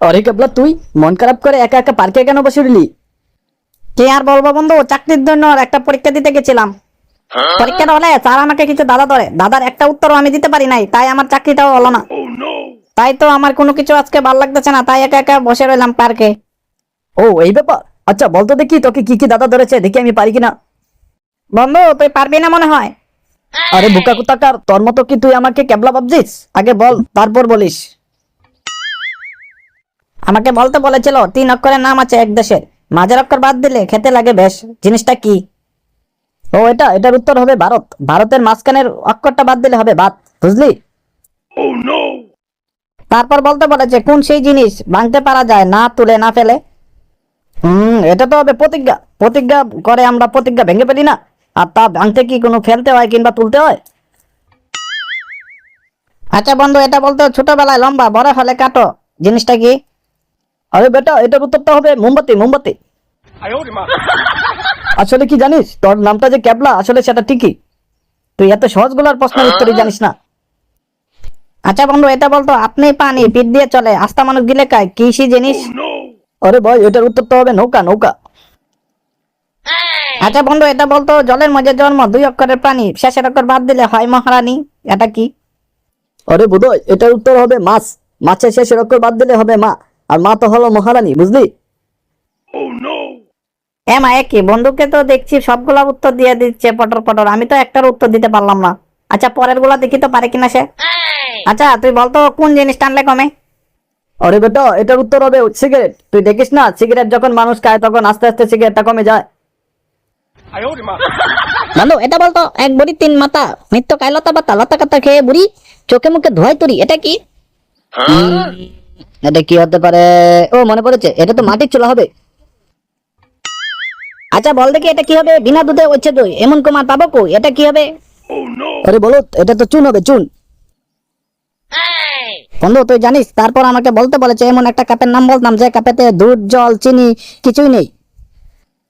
অরে কেবলা তুই মন খারাপ করে একা একা পার্কে কেন বসে রইলি? কি আর বলব বন্ধু? চাকরির জন্য একটা পরীক্ষা দিতে গেছিলাম। পরীক্ষাটা হলে স্যার আমাকে কিছু দাদা ধরে। দাদার একটা উত্তরও আমি দিতে পারি নাই তাই আমার চাকরিটাও হলো না। তাই তো আমার কোনো কিছু আজকে ভালো লাগতেছে না তাই একা একা বসে রইলাম পার্কে ও এই ব্যাপার? আচ্ছা বলতো দেখি তোকে কি কি দাদা ধরেছে দেখি আমি পারি কিনা। বন্ধু তুই পারবি না মনে হয়? আরে বুকা কুতাকার তোর মতো কি তুই আমাকে কেবলা ভাবছিস? আগে বল তারপর বলিস। আমাকে বলতে বলেছিল তিন অক্ষরের নাম আছে এক দেশের। মাঝের অক্ষর বাদ দিলে খেতে লাগে বেশ। জিনিসটা কি? ও এটা এটার উত্তর হবে ভারত। ভারতের মাঝখানের অক্ষরটা বাদ দিলে হবে ভাত বুঝলি? তারপর বলতে বলেছে কোন সেই জিনিস ভাঙতে পারা যায় না তুলে না ফেলে? হুম এটা তো হবে প্রতিজ্ঞা। প্রতিজ্ঞা করে আমরা প্রতিজ্ঞা ভেঙে ফেলি না। আর তা ভাঙতে কি কোনো ফেলতে হয় কিংবা তুলতে হয়? আচ্ছা বন্ধু এটা বলতে ছোটবেলায় লম্বা বড় হলে কাটো। জিনিসটা কি? আরে বেটা এটার উত্তরটা হবে মোমবাতি মোমবাতি। আসলে কি জানিস তোর নামটা যে ক্যাবলা আসলে সেটা ঠিকই। তুই এত সহজগুলোর প্রশ্নের উত্তরই জানিস না। আচ্ছা বন্ধু এটা বলতো আপনি পানি পিঠ দিয়ে চলে আস্তা মানুষ গিলে খায় কি সেই জিনিস? আরে ভাই এটার উত্তরটা হবে নৌকা নৌকা। আচ্ছা বন্ধু এটা বলতো জলের মধ্যে জন্ম দুই অক্ষরের প্রাণী শেষের অক্ষর বাদ দিলে হয় মহারানী এটা কি? আরে বোধয় এটার উত্তর হবে মাছ। মাছের শেষের অক্ষর বাদ দিলে হবে মা। আর মা তো হলো মহারানী বুঝলি? এ মা একই বন্ধুকে তো দেখছি সবগুলা উত্তর দিয়ে দিচ্ছে পটর পটর। আমি তো একটার উত্তর দিতে পারলাম না। আচ্ছা পরেরগুলা দেখি তো পারে কিনা সে। আচ্ছা তুই বলতো কোন জিনিস টানলে কমে? আরে বেটা এটার উত্তর হবে সিগারেট। তুই দেখিস না সিগারেট যখন মানুষ খায় তখন আস্তে আস্তে সিগারেটটা কমে যায়। বন্ধু এটা বলতো এক বুড়ি তিন মাথা নিত্য খায় লতা পাতা লতা কাতা খেয়ে বুড়ি চোখে মুখে ধোয়াই তরি এটা কি? এটা কি হতে পারে? ও মনে পড়েছে। এটা তো মাটির চুলা হবে। আচ্ছা বল দেখি এটা কি হবে? বিনা দুধে হচ্ছে দই। এমন কুমার পাবো কই? এটা কি হবে? আরে বলো এটা তো চুন হবে চুন। বন্ধু তুই জানিস তারপর আমাকে বলতে বলেছে এমন একটা কাপের নাম বলতাম যে কাপেতে দুধ জল চিনি কিছুই নেই।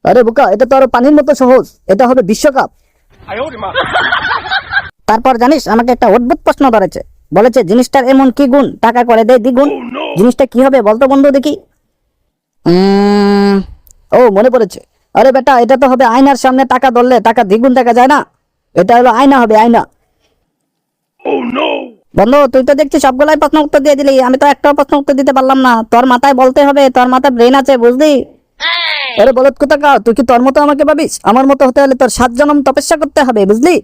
আরে বোকা এটা তো আরও পানির মতো সহজ। এটা হবে বিশ্বকাপ। তারপর জানিস আমাকে একটা অদ্ভুত প্রশ্ন ধরেছে। বলেছে জিনিসটার এমন কি গুণ? টাকা করে দেয় দ্বিগুণ। জিনিসটা কি হবে বলতো বন্ধু দেখি। ও মনে পড়েছে। আরে বেটা এটা তো হবে আয়নার সামনে টাকা ধরলে টাকা দ্বিগুণ দেখা যায় না। এটা হলো আয়না হবে আয়না। বন্ধু তুই তো দেখছি সবগুলাই প্রশ্ন উত্তর দিয়ে দিলি। আমি তো একটাও প্রশ্ন উত্তর দিতে পারলাম না। তোর মাথায় বলতে হবে তোর মাথায় ব্রেন আছে বুঝলি? আরে বলত কোথা কা তুই কি তোর মতো আমাকে ভাবিস? আমার মতো হতে হলে তোর সাত জনম তপস্যা করতে হবে বুঝলি?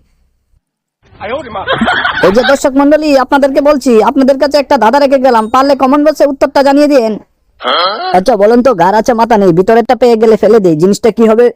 এই যে দর্শক মন্ডলী আপনাদেরকে বলছি আপনাদের কাছে একটা দাদা রেখে গেলাম পারলে কমন বক্সে উত্তরটা জানিয়ে দিন আচ্ছা বলেন তো গার আছে মাথা নেই ভিতরেরটা পেয়ে গেলে ফেলে দেয় জিনিসটা কি হবে?